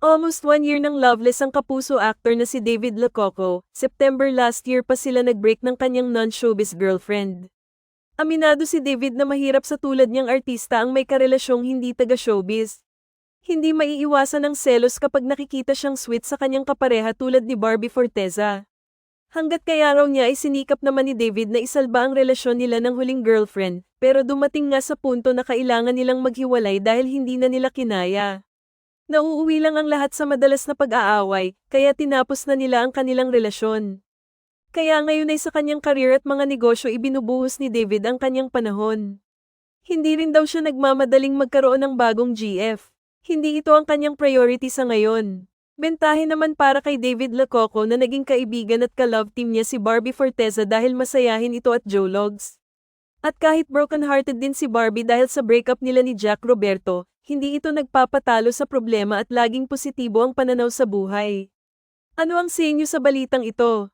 Almost one year ng loveless ang kapuso actor na si David Lococo, September last year pa sila nag-break ng kanyang non-showbiz girlfriend. Aminado si David na mahirap sa tulad niyang artista ang may karelasyong hindi taga-showbiz. Hindi maiiwasan ng selos kapag nakikita siyang sweet sa kanyang kapareha tulad ni Barbie Forteza. Hanggat kaya raw niya ay sinikap naman ni David na isalba ang relasyon nila ng huling girlfriend, pero dumating nga sa punto na kailangan nilang maghiwalay dahil hindi na nila kinaya. Nauuwi lang ang lahat sa madalas na pag-aaway, kaya tinapos na nila ang kanilang relasyon. Kaya ngayon ay sa kanyang karir at mga negosyo ibinubuhos ni David ang kanyang panahon. Hindi rin daw siya nagmamadaling magkaroon ng bagong GF. Hindi ito ang kanyang priority sa ngayon. Bentahe naman para kay David Lococo na naging kaibigan at ka-love team niya si Barbie Forteza dahil masayahin ito at Joe Logs. At kahit broken-hearted din si Barbie dahil sa breakup nila ni Jack Roberto, hindi ito nagpapatalo sa problema at laging positibo ang pananaw sa buhay. Ano ang sa inyo sa balitang ito?